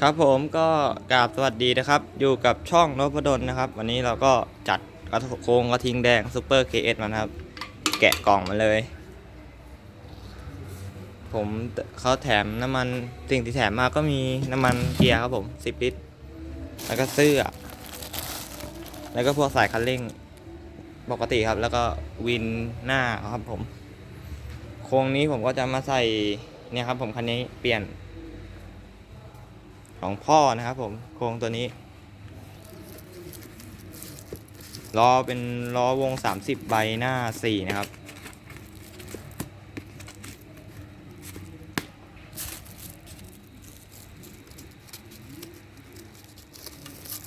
ครับผมก็กราบสวัสดีนะครับ อยู่กับช่องนพดลนะครับ วันนี้เราก็จัดกระทงโครงกระทิงแดงซูเปอร์เคเอสมาครับ แกะกล่องมาเลย ผมเขาแถมน้ำมันสิ่งที่แถมมาก็มีน้ำมันเกียร์ครับผม10 ลิตร แล้วก็เสื้อ แล้วก็พวกสายคันเร่งปกติครับ แล้วก็วินหน้าครับผม โครงนี้ผมก็จะมาใส่เนี่ยครับผมคันนี้เปลี่ยน ของพ่อนะครับผมโครงตัวนี้ล้อเป็นล้อวง 30 ใบหน้า 4 นะครับ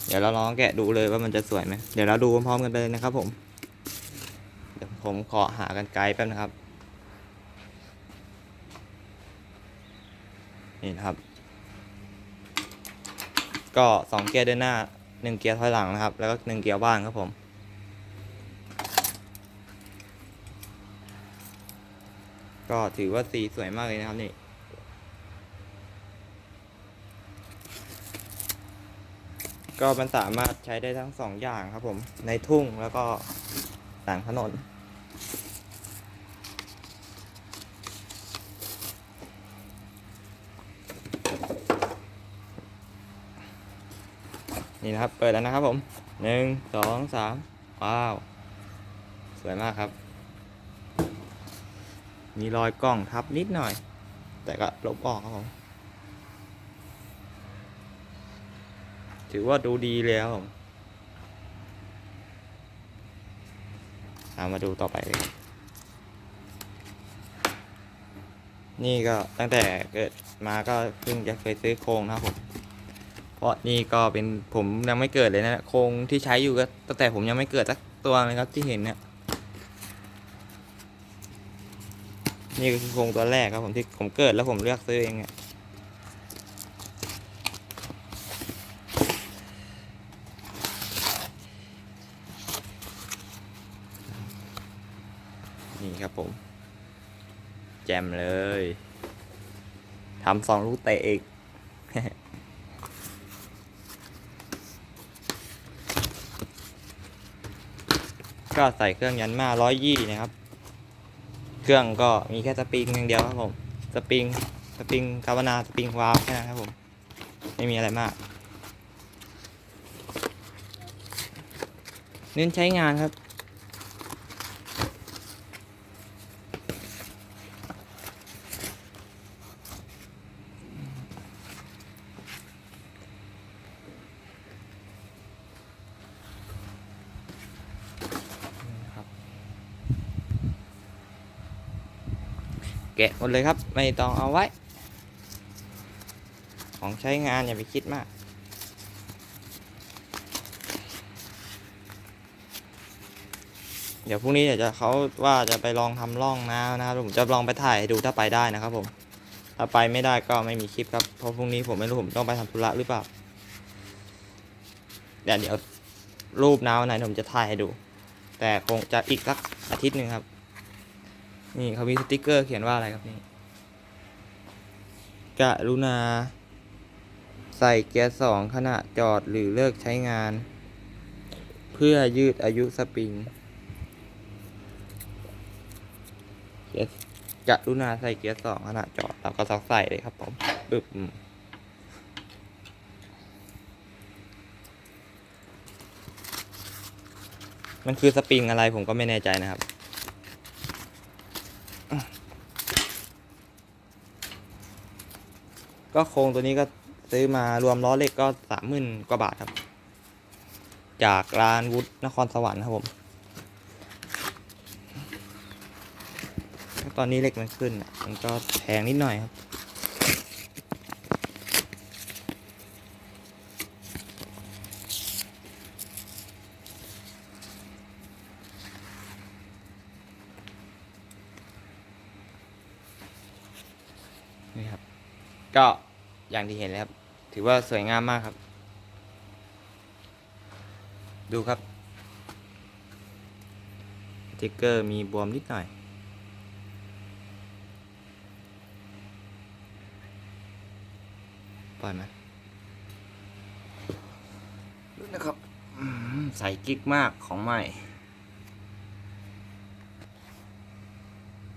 เดี๋ยวเราลองแกะดูเลยว่ามันจะสวยไหมเดี๋ยวเราดูพร้อมๆกันไปเลยนะครับผม เดี๋ยวผมขอหากันไกลแป๊บนะครับ นี่นะครับ ก็สองเกียร์เดินหน้าหนึ่งเกียร์ถอยหลังนะครับ แล้วก็หนึ่งเกียร์ว่างครับผม ก็ถือว่าสีสวยมากเลยนะครับนี่ก็มันสามารถใช้ได้ทั้งสองอย่างครับผม ในทุ่งแล้วก็ต่างถนน นี่นะครับ เปิดแล้วนะครับผมหนึ่งสองสามว้าว สวยมากครับ มีรอยกล้องทับนิดหน่อย แต่ก็ลบออกครับผม ถือว่าดูดีเลยครับผมเอามาดูต่อไปเลยนี่ก็ตั้งแต่เกิดมาก็เพิ่งจะเคยซื้อโครงนะครับผม เพราะนี่ก็เป็นผมยังไม่เกิดเลยนะโครงที่ใช้อยู่ก็ตั้งแต่ผมยังไม่เกิดสักตัวเลยครับที่เห็นเนี่ยนี่คือโครงตัวแรกครับผมที่ผมเกิดแล้วผมเลือกซื้อเองเนี่ยนี่ครับผม แจมเลยทำสองลูกเตะอีก ก็ใส่เครื่องยันมาร้อยยี่นะครับ เครื่องก็มีแค่สปริงอย่างเดียวครับผม สปริง สปริงคาร์บอนา สปริงวาล์วแค่นั้นครับผม ไม่มีอะไรมาก เน้นใช้งานครับ แกะหมดเลยครับ ไม่ต้องเอาไว้ ของใช้งานอย่าไปคิดมาก เดี๋ยวพรุ่งนี้เดี๋ยวจะเขาว่าจะไปลองทำร่องน้ำนะครับผมจะลองไปถ่ายให้ดูถ้าไปได้นะครับผม ถ้าไปไม่ได้ก็ไม่มีคลิปครับ เพราะพรุ่งนี้ผมไม่รู้ผมต้องไปทำธุระหรือเปล่าเดี๋ยวเดี๋ยวรูปน้ำวันไหนผมจะถ่ายให้ดู แต่คงจะอีกสักอาทิตย์หนึ่งครับ นี่เขามีสติกเกอร์เขียนว่าอะไรครับนี่กรุณา ใส่เกียร์สองขณะจอดหรือเลิกใช้งาน เพื่อยืดอายุสปริงเกียร์กรุณาใส่เกียร์สองขณะจอดเราก็ซักใส่เลยครับผมปึ๊บมันคือสปริงอะไรผมก็ไม่แน่ใจนะครับ ก็โครงตัวนี้ก็ซื้อมารวมล้อเหล็กก็สามหมื่นกว่าบาทครับ จากร้านวุฒนครสวรรค์ครับผม ตอนนี้เหล็กมันขึ้น มันก็แพงนิดหน่อยครับนี่ครับ ก็ อย่างที่เห็นเลยครับ ถือว่าสวยงามมากครับ ดูครับสติ๊กเกอร์มีบวมนิดหน่อย ปล่อยมันดูนะครับใส่กิ๊กมากของใหม่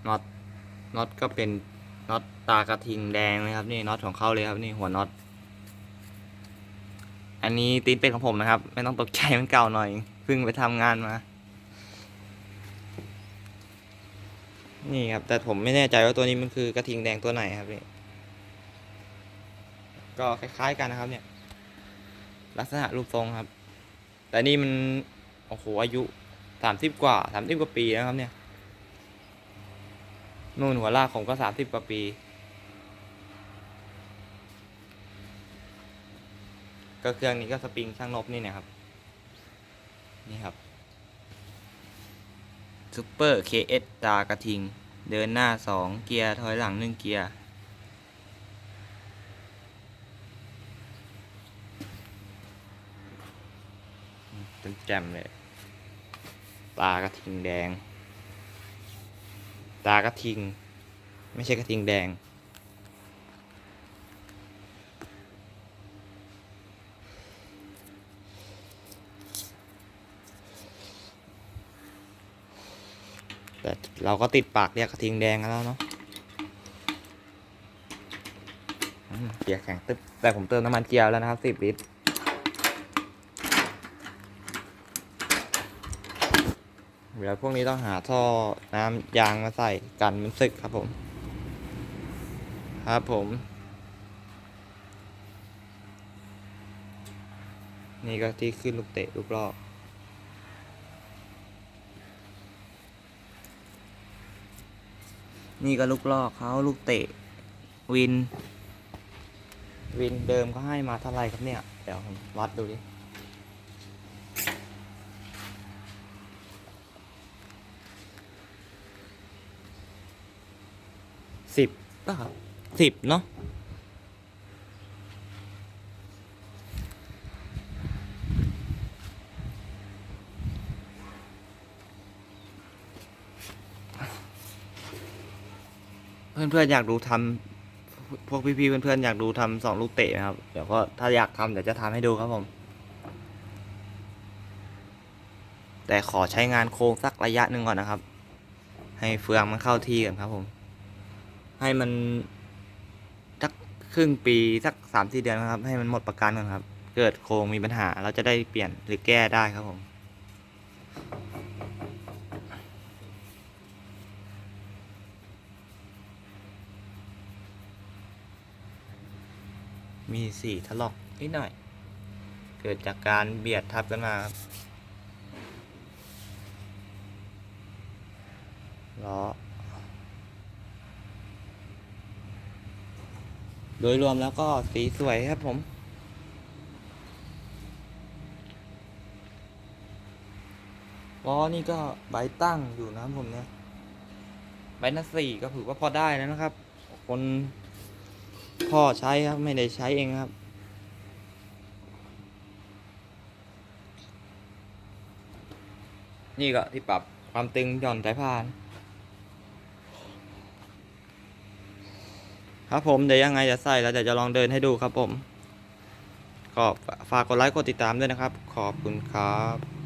น็อตน็อตก็เป็น น็อตตากระทิงแดงนะครับนี่น็อตของเขาเลยครับนี่หัวน็อต อันนี้ตีนเป็ดของผมนะครับ ไม่ต้องตกใจมันเก่าหน่อยเพิ่งไปทำงานมา นี่ครับ แต่ผมไม่แน่ใจว่าตัวนี้มันคือกระทิงแดงตัวไหนครับนี่ก็คล้ายๆกันนะครับ เนี่ย ลักษณะรูปทรงครับ แต่นี่มันโอ้โหอายุสามสิบกว่าสามสิบกว่าปีนะครับเนี่ย นู่นหัวลากผมก็สามสิบกว่าปี ก็เครื่องนี้ก็สปริงช่างนบนี่นะครับ นี่ครับซูเปอร์ KS ตากระทิง เดินหน้าสองเกียร์ถอยหลังหนึ่งเกียร์แจ่มเลย ตากระทิงแดง ตากระทิง ไม่ใช่กระทิงแดง แต่เราก็ติดปากเรียกกระทิงแดงกันแล้วเนาะเกียร์แข็งตึ๊บแต่ผมเติมน้ำมันเกียร์แล้วนะครับสิบลิตร เดี๋ยวพวกนี้ต้องหาท่อน้ำยางมาใส่กันมันสึกครับผม ครับผม นี่ก็ที่ขึ้นลูกเตะลูกรอบนี่ก็ลูกลอกเขาลูกเตะ วิน วินเดิมเขาให้มาเท่าไรครับเนี่ย เดี๋ยวผมวัดดูดิ สิบป่ะครับสิบเนาะเพื่อนๆอยากดูทำพวกพี่ๆเพื่อนๆอยากดูทำสองลูกเตะนะครับ เดี๋ยวก็ถ้าอยากทำเดี๋ยวจะทำให้ดูครับผม แต่ขอใช้งานโค้งสักระยะหนึ่งก่อนนะครับ ให้เฟืองมันเข้าที่กันครับผม ให้มันสักครึ่งปีสักสามสี่เดือนครับ ให้มันหมดประกันก่อนครับ เกิดโครงมีปัญหาเราจะได้เปลี่ยนหรือแก้ได้ครับผมมีสีถลอกนิดหน่อย เกิดจากการเบียดทับกันมาครับล้อ โดยรวมแล้วก็สีสวยครับผมล้อนี่ก็ใบตั้งอยู่นะครับผมเนี่ยใบหน้าสี่ก็ถือว่าพอได้แล้วนะครับ คนพ่อใช้ครับไม่ได้ใช้เองครับ นี่ก็ที่ปรับความตึงหย่อนสายพาน ครับผมเดี๋ยวยังไงจะใส่แล้วเดี๋ยวจะลองเดินให้ดูครับผมก็ฝากกดไลค์กดติดตามด้วยนะครับ ขอบคุณครับ